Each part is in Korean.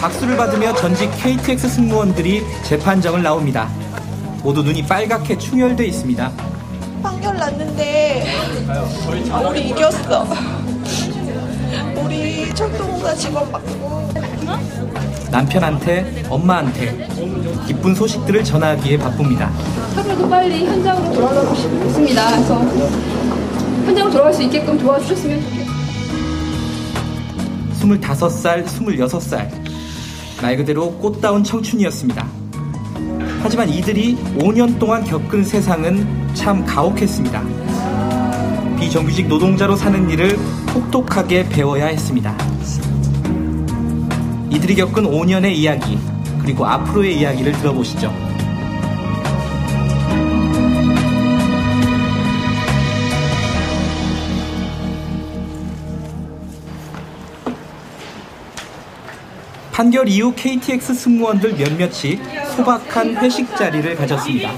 박수를 받으며 전직 KTX 승무원들이 재판정을 나옵니다. 모두 눈이 빨갛게 충혈돼 있습니다. 판결 났는데 우리 이겼어. 우리 철도공사 직원 맞고 남편한테, 엄마한테 기쁜 소식들을 전하기에 바쁩니다. 하루라도 빨리 현장으로 돌아가고 싶습니다. 그래서 현장으로 돌아갈 수 있게끔 도와주셨으면 좋겠습니다. 25살, 26살. 말 그대로 꽃다운 청춘이었습니다. 하지만 이들이 5년 동안 겪은 세상은 참 가혹했습니다. 비정규직 노동자로 사는 일을 혹독하게 배워야 했습니다. 이들이 겪은 5년의 이야기, 그리고 앞으로의 이야기를 들어보시죠. 판결 이후 KTX 승무원들 몇몇이 소박한 회식 자리를 가졌습니다.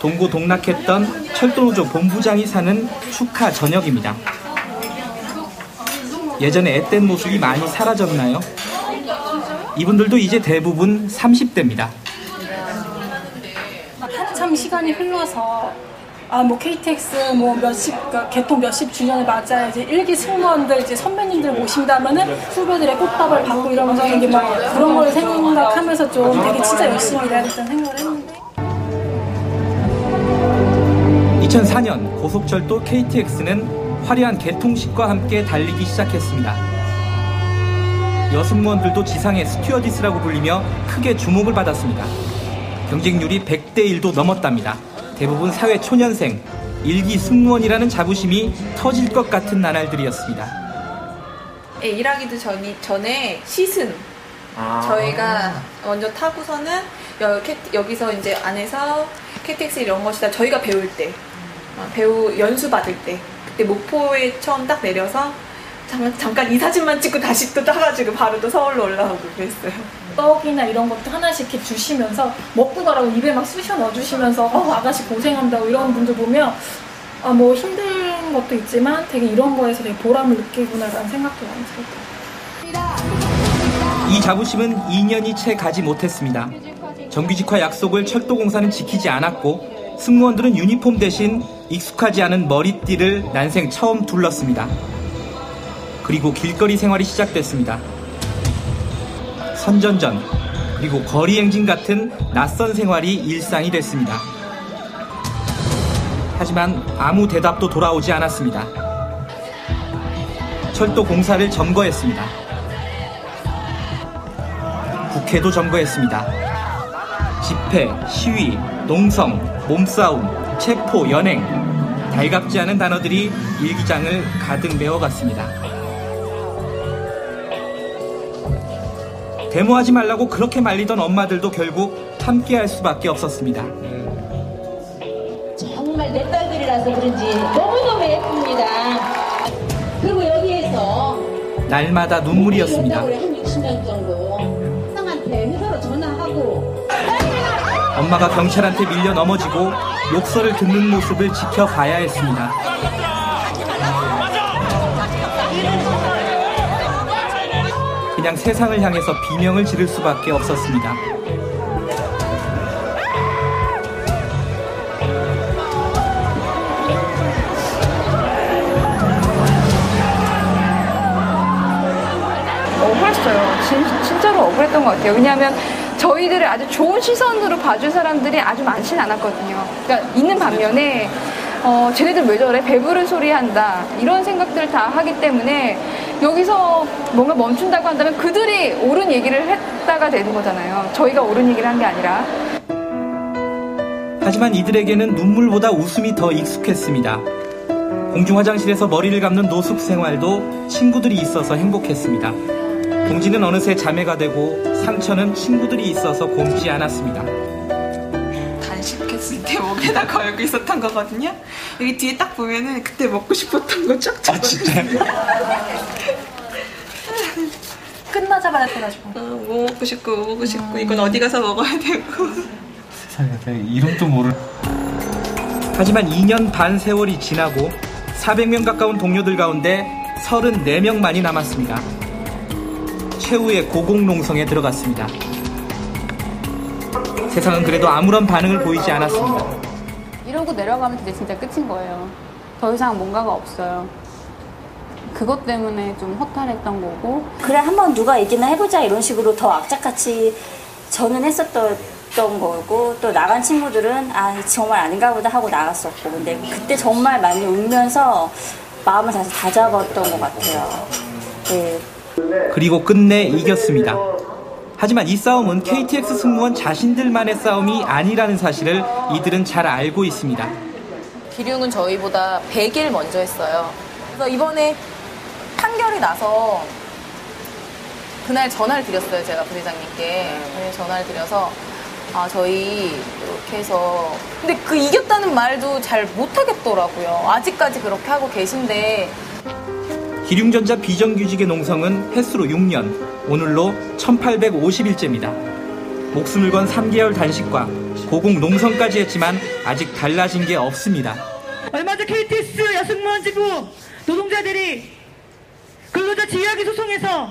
동고 동락했던 철도노조 본부장이 사는 축하 저녁입니다. 예전에 앳된 모습이 많이 사라졌나요? 이분들도 이제 대부분 30대입니다. 한참 시간이 흘러서 아 뭐 KTX 뭐 몇십 그 개통 몇십 주년을 맞아 이제 일기 승무원들 이제 선배님들 모신다면은 후배들의 꽃다발 받고 이러면서 되게 막 그런 걸 생각하면서 좀 되게 진짜 열심히 일하겠다는 생각을 했는데 2004년 고속철도 KTX는 화려한 개통식과 함께 달리기 시작했습니다. 여승무원들도 지상의 스튜어디스라고 불리며 크게 주목을 받았습니다. 경쟁률이 100대 1도 넘었답니다. 대부분 사회 초년생, 일기 승무원이라는 자부심이 터질 것 같은 나날들이었습니다. 예, 일하기도 전이, 전에 시승. 저희가 먼저 타고서는 여, 여기서 이제 안에서 KTX 이런 것이다. 저희가 배울 때 어, 배우 연수 받을 때 그때 목포에 처음 딱 내려서 잠깐, 잠깐 이 사진만 찍고 다시 또 따가지고 바로 또 서울로 올라오고 그랬어요. 떡이나 이런 것도 하나씩 이렇게 주시면서 먹고 가라고 입에 막 쑤셔 넣어주시면서 어 아가씨 고생한다고 이런 분들 보면 아 뭐 힘든 것도 있지만 되게 이런 거에서 되게 보람을 느끼구나라는 생각도 많이 들었어요. 이 자부심은 2년이 채 가지 못했습니다. 정규직화 약속을 철도공사는 지키지 않았고 승무원들은 유니폼 대신 익숙하지 않은 머리띠를 난생 처음 둘렀습니다. 그리고 길거리 생활이 시작됐습니다. 선전전, 그리고 거리 행진 같은 낯선 생활이 일상이 됐습니다. 하지만 아무 대답도 돌아오지 않았습니다. 철도 공사를 점거했습니다. 국회도 점거했습니다. 집회, 시위, 농성, 몸싸움, 체포, 연행, 달갑지 않은 단어들이 일기장을 가득 메워갔습니다. 데모하지 말라고 그렇게 말리던 엄마들도 결국 함께할 수밖에 없었습니다. 정말 내 딸들이라서 그런지 너무너무 예쁩니다. 그리고 여기에서 날마다 눈물이었습니다. 한 60명 정도 상한테 회사로 전화하고 엄마가 경찰한테 밀려 넘어지고 욕설을 듣는 모습을 지켜봐야 했습니다. 그냥 세상을 향해서 비명을 지를 수밖에 없었습니다. 억울했어요. 진, 진짜로 억울했던 것 같아요. 왜냐하면 저희들을 아주 좋은 시선으로 봐준 사람들이 아주 많지는 않았거든요. 그러니까 있는 반면에 어, 쟤네들 왜 저래? 배부른 소리 한다. 이런 생각들을 다 하기 때문에 여기서 뭔가 멈춘다고 한다면 그들이 옳은 얘기를 했다가 되는 거잖아요. 저희가 옳은 얘기를 한 게 아니라. 하지만 이들에게는 눈물보다 웃음이 더 익숙했습니다. 공중 화장실에서 머리를 감는 노숙 생활도 친구들이 있어서 행복했습니다. 동지는 어느새 자매가 되고 상처는 친구들이 있어서 곰지 않았습니다. 단식했을 때 목에다 걸고 있었던 거거든요. 여기 뒤에 딱 보면은 그때 먹고 싶었던 거 쫙 적어. 아 진짜요? 끝나자마자 돼가지고 어, 뭐 먹고 싶고 뭐 먹고 싶고 이건 어디 가서 먹어야 되고. 세상에 이름도 모를 하지만 2년 반 세월이 지나고 400명 가까운 동료들 가운데 34명만이 남았습니다. 최후의 고공농성에 들어갔습니다. 세상은 그래도 아무런 반응을 보이지 않았습니다. 이러고 내려가면 이제 진짜 끝인 거예요. 더 이상 뭔가가 없어요. 그것 때문에 좀 허탈했던 거고 그래 한번 누가 얘기나 해보자 이런 식으로 더 악착같이 저는 했었던 거고 또 나간 친구들은 아 정말 아닌가 보다 하고 나갔었고 근데 그때 정말 많이 울면서 마음을 다시 다잡았던 것 같아요. 네. 그리고 끝내 이겼습니다. 하지만 이 싸움은 KTX 승무원 자신들만의 싸움이 아니라는 사실을 이들은 잘 알고 있습니다. 기룡은 저희보다 100일 먼저 했어요. 그래서 이번에 판결이 나서 그날 전화를 드렸어요. 제가 부회장님께 네, 전화를 드려서 아 저희 이렇게 해서 근데 그 이겼다는 말도 잘 못하겠더라고요. 아직까지 그렇게 하고 계신데 기륭전자 비정규직의 농성은 횟수로 6년, 오늘로 1850일째입니다. 목숨을 건 3개월 단식과 고공 농성까지 했지만 아직 달라진 게 없습니다. 얼마 전 KTX 여승무원 지부 노동자들이 근로자 지휘하기 소송에서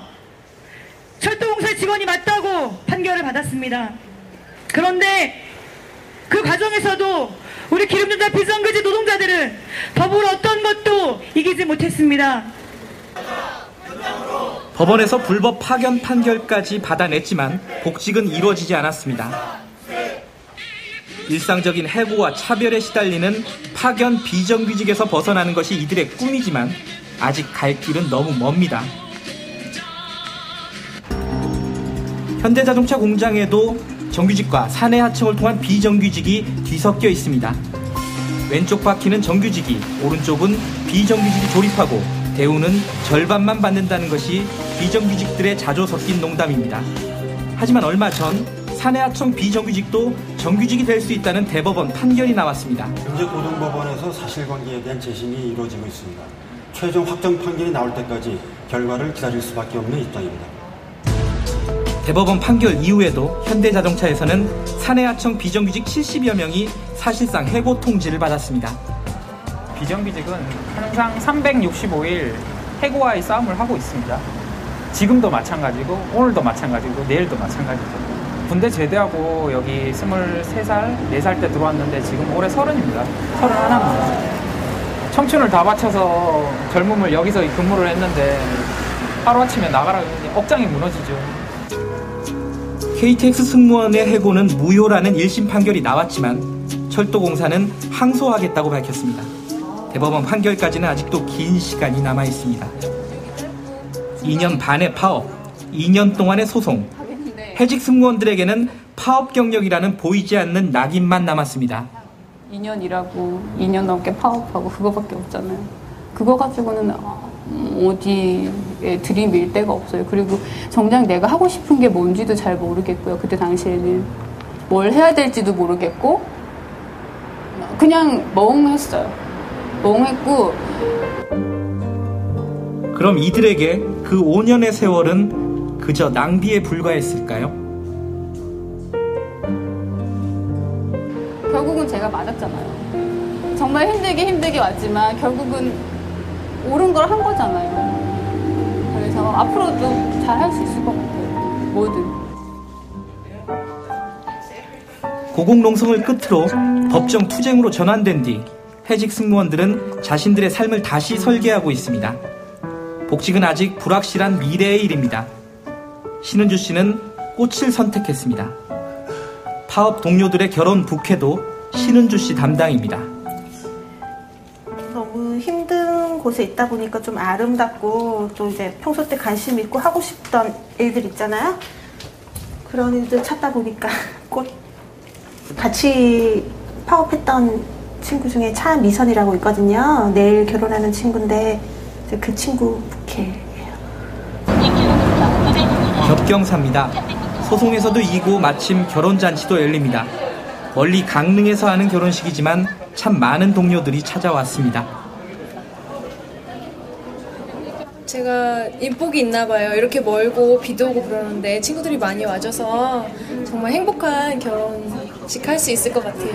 철도공사 직원이 맞다고 판결을 받았습니다. 그런데 그 과정에서도 우리 기름전자 비정규직 노동자들은 더불어 어떤 것도 이기지 못했습니다. 법원에서 불법 파견 판결까지 받아냈지만 복직은 이루어지지 않았습니다. 일상적인 해고와 차별에 시달리는 파견 비정규직에서 벗어나는 것이 이들의 꿈이지만 아직 갈 길은 너무 멉니다. 현대자동차 공장에도 정규직과 사내 하청을 통한 비정규직이 뒤섞여 있습니다. 왼쪽 바퀴는 정규직이, 오른쪽은 비정규직이 조립하고 대우는 절반만 받는다는 것이 비정규직들의 자조 섞인 농담입니다. 하지만 얼마 전 사내하청 비정규직도 정규직이 될 수 있다는 대법원 판결이 나왔습니다. 현재 고등법원에서 사실관계에 대한 재심이 이루어지고 있습니다. 최종 확정 판결이 나올 때까지 결과를 기다릴 수밖에 없는 입장입니다. 대법원 판결 이후에도 현대자동차에서는 사내하청 비정규직 70여 명이 사실상 해고 통지를 받았습니다. 비정규직은 항상 365일 해고와의 싸움을 하고 있습니다. 지금도 마찬가지고 오늘도 마찬가지고 내일도 마찬가지죠. 군대 제대하고 여기 23살, 4살 때 들어왔는데 지금 올해 서른입니다. 서른 하나입니다. 청춘을 다 바쳐서 젊음을 여기서 근무를 했는데 하루아침에 나가라 그러니 억장이 무너지죠. KTX 승무원의 해고는 무효라는 1심 판결이 나왔지만 철도공사는 항소하겠다고 밝혔습니다. 대법원 판결까지는 아직도 긴 시간이 남아 있습니다. 2년 반의 파업, 2년 동안의 소송, 해직 승무원들에게는 파업 경력이라는 보이지 않는 낙인만 남았습니다. 2년 일하고 2년 넘게 파업하고 그거밖에 없잖아요. 그거 가지고는 어디에 들이밀 데가 없어요. 그리고 정작 내가 하고 싶은 게 뭔지도 잘 모르겠고요. 그때 당시에는 뭘 해야 될지도 모르겠고 그냥 멍했어요. 멍했고 그럼 이들에게 그 5년의 세월은 그저 낭비에 불과했을까요? 결국은 제가 맞았잖아요. 정말 힘들게 힘들게 왔지만 결국은 옳은 걸 한 거잖아요. 그래서 앞으로도 잘 할 수 있을 것 같아요. 뭐든. 고공농성을 끝으로 법정 투쟁으로 전환된 뒤 해직 승무원들은 자신들의 삶을 다시 설계하고 있습니다. 복직은 아직 불확실한 미래의 일입니다. 신은주 씨는 꽃을 선택했습니다. 파업 동료들의 결혼 부케도 신은주 씨 담당입니다. 너무 힘든 곳에 있다 보니까 좀 아름답고 또 이제 평소 때 관심 있고 하고 싶던 일들 있잖아요. 그런 일들 찾다 보니까 꽃 같이 파업했던 친구 중에 차미선이라고 있거든요. 내일 결혼하는 친구인데 그 친구 부캐예요. 겹경사입니다. 소송에서도 이고 마침 결혼 잔치도 열립니다. 멀리 강릉에서 하는 결혼식이지만 참 많은 동료들이 찾아왔습니다. 제가 인복이 있나 봐요. 이렇게 멀고 비도 오고 그러는데 친구들이 많이 와줘서 정말 행복한 결혼 식할수 있을 것 같아요.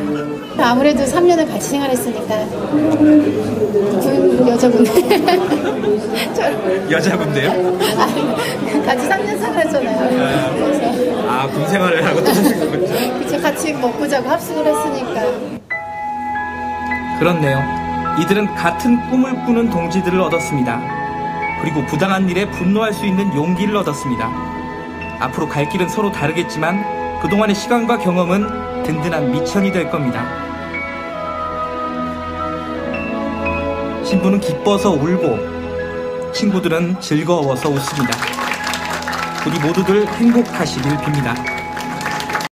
아무래도 3년을 같이 생활했으니까 그 여자분 여자분데요? 같이 3년 생활했잖아요. 그래서 아, 군 생활을 하고 또 하신 거군요. 그쵸, 같이 먹고 자고 합숙을 했으니까. 그렇네요. 이들은 같은 꿈을 꾸는 동지들을 얻었습니다. 그리고 부당한 일에 분노할 수 있는 용기를 얻었습니다. 앞으로 갈 길은 서로 다르겠지만 그동안의 시간과 경험은 든든한 미천이 될 겁니다. 신부는 기뻐서 울고 친구들은 즐거워서 웃습니다. 우리 모두들 행복하시길 빕니다.